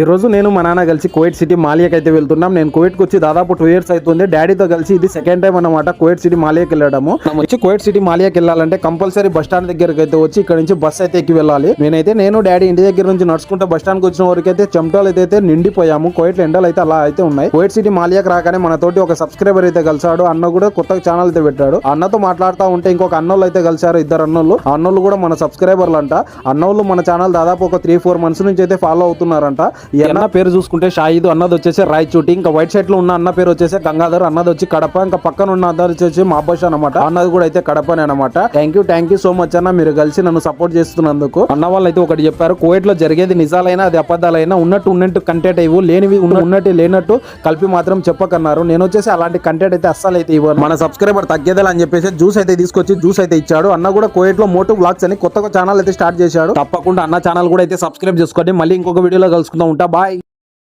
ఈ రోజు నేను మా నాన్న కలిసి కోయిట్ సిటీ మాలియాకి అయితే వెళ్తున్నాం. నేను కోవిడ్కి వచ్చి దాదాపు టూ ఇయర్స్ అవుతుంది. డాడీతో కలిసి ఇది సెకండ్ టైం అన్నమాట కోవిడ్ సిటీ మాలియాకి వెళ్ళడము. మనం వచ్చి కోవిడ్ సిటీ మాలియాకి వెళ్ళాలంటే కంపల్సరీ బస్ స్టాండ్ దగ్గరికి అయితే వచ్చి ఇక్కడ నుంచి బస్ అయితే ఎక్కి వెళ్ళాలి. నేనైతే నేను డాడీ ఇంటి దగ్గర నుంచి నడుచుకుంటే బస్ స్టాండ్కి వచ్చిన వరకు అయితే చెమటలు అయితే నిండిపోయాము. కోవిడ్ ఎండలు అయితే అలా అయితే ఉన్నాయి. కోవిడ్ సిటీ మాలియాకి రాగానే మన తోటి ఒక సబ్స్క్రైబర్ అయితే కలిసాడు. అన్న కూడా కొత్త ఛానల్ అయితే పెట్టాడు. అన్నతో మాట్లాడుతూ ఉంటే ఇంకొక అన్నోళ్ళు అయితే కలిసారు ఇద్దరు అన్నోళ్ళు. అన్నోళ్ళు కూడా మన సబ్స్క్రైబర్లు అంట అన్నోళ్ళు మన ఛానల్ దాదాపు ఒక త్రీ ఫోర్ మంత్స్ నుంచి అయితే ఫాలో అవుతున్నారంట. ఈ అన్న పేరు చూసుకుంటే షాహిద్ అన్నది వచ్చేసి రాయచూటి. ఇంకా వైట్ షర్ట్లో ఉన్న అన్న పేరు వచ్చేసి గంగాధర్ అన్నది వచ్చి కడప. ఇంకా పక్కన ఉన్న అన్నది వచ్చేసి మాబాష్ అనమాట అన్నది కూడా అయితే కడపనే అనమాట thank you thank you so much అన్న. మీరు కలిసి నన్ను సపోర్ట్ చేస్తున్నందుకు. అన్న వాళ్ళు అయితే ఒకటి చెప్పారు కోవిడ్లో జరిగేది నిజాలైనా అది అబద్ధాలైనా ఉన్నట్టు ఉన్నట్టు కంటెంట్ ఇవ్వు లేనివి ఉన్నట్టు లేనట్టు కలిపి మాత్రం చెప్పకన్నారు. నేను వచ్చేసి అలాంటి కంటెంట్ అయితే అస్సలు అయితే ఇవ్వను. మన సబ్స్క్రైబర్ తగ్గేదా అని చెప్పేసి జ్యూస్ అయితే తీసుకొచ్చి జ్యూస్ అయితే ఇచ్చాడు. అన్న కూడా కోవిడ్లో మోటో బ్లాగ్స్ అని కొత్తగా ఛానల్ అయితే స్టార్ట్ చేశాడు. తప్పకుండా అన్న ఛానల్ కూడా అయితే సబ్స్క్రైబ్ చేసుకోండి. మళ్ళీ ఇంకొక వీడియోలో కలుసుకుందాం. ఉంటా బాయ్